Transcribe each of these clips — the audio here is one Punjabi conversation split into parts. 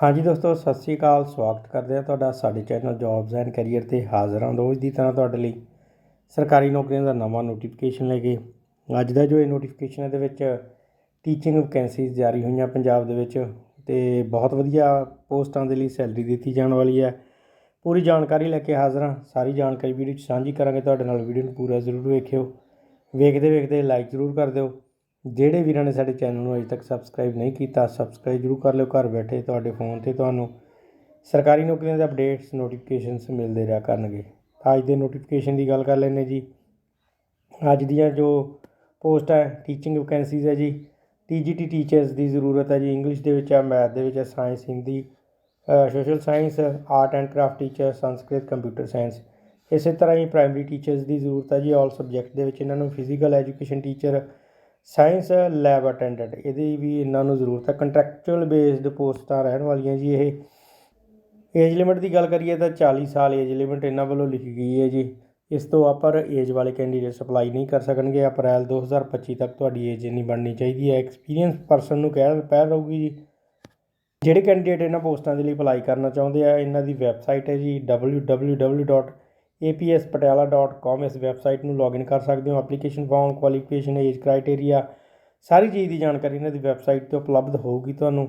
ਹਾਂਜੀ ਦੋਸਤੋ, ਸਤਿ ਸ੍ਰੀ ਅਕਾਲ, ਸਵਾਗਤ ਕਰਦੇ ਹਾਂ ਤੁਹਾਡਾ ਸਾਡੇ ਚੈਨਲ ਜੌਬਸ ਐਂਡ ਕੈਰੀਅਰ ਤੇ ਹਾਜ਼ਰ ਹਾਂ ਰੋਜ਼ ਦੀ ਤਰ੍ਹਾਂ ਤੁਹਾਡੇ ਲਈ। ਸਰਕਾਰੀ ਨੌਕਰੀਆਂ ਦਾ ਨਵਾਂ ਨੋਟੀਫਿਕੇਸ਼ਨ ਲੈ ਕੇ ਅੱਜ ਦਾ ਜੋ ਇਹ ਨੋਟੀਫਿਕੇਸ਼ਨ ਹੈ ਦੇ ਵਿੱਚ ਟੀਚਿੰਗ ਵੈਕੈਂਸੀਜ਼ ਜਾਰੀ ਹੋਈਆਂ ਪੰਜਾਬ ਦੇ ਵਿੱਚ ਤੇ ਬਹੁਤ ਵਧੀਆ ਪੋਸਟਾਂ ਦੇ ਲਈ ਸੈਲਰੀ ਦਿੱਤੀ ਜਾਣ ਵਾਲੀ ਹੈ। ਪੂਰੀ ਜਾਣਕਾਰੀ ਲੈ ਕੇ ਹਾਜ਼ਰ ਹਾਂ। ਸਾਰੀ ਜਾਣਕਾਰੀ ਵੀਡੀਓ 'ਚ ਸਾਂਝੀ ਕਰਾਂਗੇ। ਤੁਹਾਡੇ ਨਾਲ ਵੀਡੀਓ ਨੂੰ ਪੂਰਾ ਜ਼ਰੂਰ ਵੇਖਿਓ। ਵੇਖਦੇ ਵੇਖਦੇ ਲਾਈਕ ਜ਼ਰੂਰ ਕਰ ਦਿਓ। ਜਿਹੜੇ ਵੀਰਾਂ ਨੇ ਸਾਡੇ ਚੈਨਲ ਨੂੰ ਅਜੇ ਤੱਕ ਸਬਸਕ੍ਰਾਈਬ ਨਹੀਂ ਕੀਤਾ ਸਬਸਕ੍ਰਾਈਬ ਜ਼ਰੂਰ ਕਰ ਲਿਓ ਘਰ ਬੈਠੇ ਤੁਹਾਡੇ ਫੋਨ ਤੇ ਤੁਹਾਨੂੰ ਸਰਕਾਰੀ ਨੌਕਰੀਆਂ ਦੇ ਅਪਡੇਟਸ ਨੋਟੀਫਿਕੇਸ਼ਨਸ ਮਿਲਦੇ ਰਿਹਾ ਕਰਨਗੇ। ਅੱਜ ਦੇ ਨੋਟੀਫਿਕੇਸ਼ਨ ਦੀ ਗੱਲ ਕਰ ਲੈਂਦੇ ਜੀ। ਅੱਜ ਦੀਆਂ ਜੋ ਪੋਸਟ ਹੈ ਟੀਚਿੰਗ ਵੈਕੈਂਸੀਜ਼ ਹੈ ਜੀ ਟੀਜੀਟੀ ਟੀਚਰਸ ਦੀ ਜ਼ਰੂਰਤ ਹੈ ਜੀ। ਇੰਗਲਿਸ਼ ਦੇ ਵਿੱਚ ਹੈ ਮੈਥ ਦੇ ਵਿੱਚ ਹੈ science Hindi social science art and craft teacher Sanskrit computer science ਇਸੇ ਤਰ੍ਹਾਂ ਹੀ ਪ੍ਰਾਇਮਰੀ ਟੀਚਰਸ ਦੀ ਜ਼ਰੂਰਤ ਹੈ ਜੀ। ਆਲ ਸਬਜੈਕਟ ਦੇ ਵਿੱਚ ਇਹਨਾਂ ਨੂੰ physical education teacher science lab attendant ਇਹਦੀ ਵੀ ਇਹਨਾਂ ਨੂੰ ਜ਼ਰੂਰਤ ਹੈ। ਕੰਟਰੈਕਚੁਅਲ ਬੇਸਡ ਪੋਸਟਾਂ ਰਹਿਣ ਵਾਲੀਆਂ ਜੀ ਇਹ। ਏਜ ਲਿਮਿਟ ਦੀ ਗੱਲ ਕਰੀਏ ਤਾਂ 40 ਸਾਲ ਏਜ ਲਿਮਿਟ ਇਹਨਾਂ ਵੱਲੋਂ ਲਿਖੀ ਗਈ ਹੈ ਜੀ। ਇਸ ਤੋਂ ਉੱਪਰ ਏਜ ਵਾਲੇ ਕੈਂਡੀਡੇਟਸ ਅਪਲਾਈ ਨਹੀਂ ਕਰ ਸਕਣਗੇ। ਅਪ੍ਰੈਲ 2025 ਤੱਕ ਤੁਹਾਡੀ ਏਜ ਇੰਨੀ ਬਣਨੀ ਚਾਹੀਦੀ ਹੈ। ਐਕਸਪੀਰੀਅੰਸ ਪਰਸਨ ਨੂੰ ਕਹਿ ਪਹਿਲ ਰਹੂਗੀ ਜੀ। ਜਿਹੜੇ ਕੈਂਡੀਡੇਟ ਇਹਨਾਂ ਪੋਸਟਾਂ ਦੇ ਲਈ ਅਪਲਾਈ ਕਰਨਾ ਚਾਹੁੰਦੇ ਆ, ਇਹਨਾਂ ਦੀ ਵੈਬਸਾਈਟ ਹੈ ਜੀ। www.apspatala.com ਇਸ ਵੈਬਸਾਈਟ ਨੂੰ ਲੌਗਇਨ ਕਰ ਸਕਦੇ ਹੋ। Application form qualification age criteria ਸਾਰੀ ਚੀਜ਼ ਦੀ ਜਾਣਕਾਰੀ ਇਹਨਾਂ ਦੀ ਵੈਬਸਾਈਟ ਤੇ ਉਪਲਬਧ ਹੋਊਗੀ ਤੁਹਾਨੂੰ।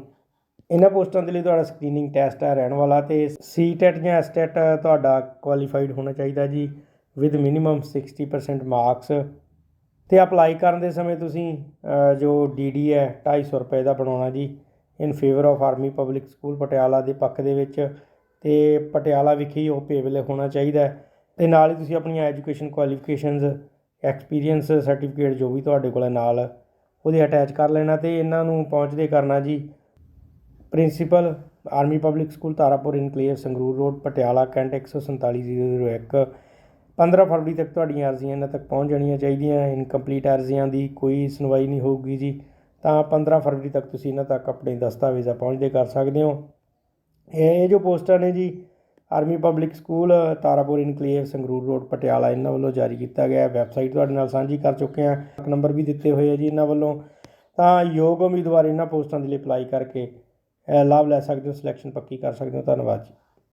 ਇਹਨਾਂ ਪੋਸਟਾਂ ਦੇ ਲਈ ਤੁਹਾਡਾ ਸਕਰੀਨਿੰਗ ਟੈਸਟ ਹੈ ਰਹਿਣ ਵਾਲਾ ਤੇ ਸੀਟੈਟ ਜਾਂ ਐਸਟੈਟ ਤੁਹਾਡਾ ਕੁਆਲੀਫਾਈਡ ਹੋਣਾ ਚਾਹੀਦਾ ਜੀ ਵਿਦ ਮਿਨੀਮਮ 60% ਮਾਰਕਸ ਤੇ ਅਪਲਾਈ ਕਰਨ ਦੇ ਸਮੇਂ ਤੁਸੀਂ ਅ, ਜੋ ਡੀਡੀ ਹੈ 250 ਰੁਪਏ ਦਾ ਬਣਾਉਣਾ ਜੀ in favour of Army Public School Patiala ਦੇ ਪੱਖ ਦੇ ਵਿੱਚ। ਤੇ ਪਟਿਆਲਾ ਵਿਖੇ ਉਹ ਪੇਬਲ ਹੋਣਾ ਚਾਹੀਦਾ ਹੈ। ਤੇ ਨਾਲ ਹੀ ਤੁਸੀਂ ਆਪਣੀਆਂ ਐਜੂਕੇਸ਼ਨ ਕੁਆਲੀਫਿਕੇਸ਼ਨਸ ਐਕਸਪੀਰੀਅੰਸ ਸਰਟੀਫਿਕੇਟ ਜੋ ਵੀ ਤੁਹਾਡੇ ਕੋਲ ਨਾਲ, ਉਹਦੇ ਅਟੈਚ ਕਰ ਲੈਣਾ ਤੇ ਇਹਨਾਂ ਨੂੰ ਪਹੁੰਚਦੇ ਕਰਨਾ ਜੀ। Principal Army Public School Tarapur enclave Sangrur road Patiala cantt 147001 15 ਫਰਵਰੀ ਤੱਕ ਤੁਹਾਡੀਆਂ ਅਰਜ਼ੀਆਂ ਇਹਨਾਂ ਤੱਕ ਪਹੁੰਚ ਜਾਣੀਆਂ ਚਾਹੀਦੀਆਂ ਇਨਕੰਪਲੀਟ ਅਰਜ਼ੀਆਂ ਦੀ ਕੋਈ ਸੁਣਵਾਈ ਨਹੀਂ ਹੋਊਗੀ ਜੀ। ਤਾਂ 15 ਫਰਵਰੀ ਤੱਕ ਤੁਸੀਂ ਇਹਨਾਂ ਤੱਕ ਆਪਣੇ ਦਸਤਾਵੇਜ਼ਾਂ ਪਹੁੰਚਦੇ ਕਰ ਸਕਦੇ ਹੋ। ਇਹ ਜੋ ਪੋਸਟਾਂ ਨੇ ਜੀ Army Public School Tarapur enclave Sangrur road Patiala, ਇਹਨਾਂ ਵੱਲੋਂ ਜਾਰੀ ਕੀਤਾ ਗਿਆ ਹੈ। ਵੈਬਸਾਈਟ ਤੁਹਾਡੇ ਨਾਲ ਸਾਂਝੀ ਕਰ ਚੁੱਕੇ ਹਾਂ। ਨੰਬਰ ਵੀ ਦਿੱਤੇ ਹੋਏ ਆ ਜੀ ਇਹਨਾਂ ਵੱਲੋਂ। ਤਾਂ ਯੋਗ ਉਮੀਦਵਾਰ ਇਹਨਾਂ ਪੋਸਟਾਂ ਦੇ ਲਈ ਅਪਲਾਈ ਕਰਕੇ ਲਾਭ ਲੈ ਸਕਦੇ ਹੋ ਸਿਲੈਕਸ਼ਨ ਪੱਕੀ ਕਰ ਸਕਦੇ ਹੋ। ਧੰਨਵਾਦ ਜੀ।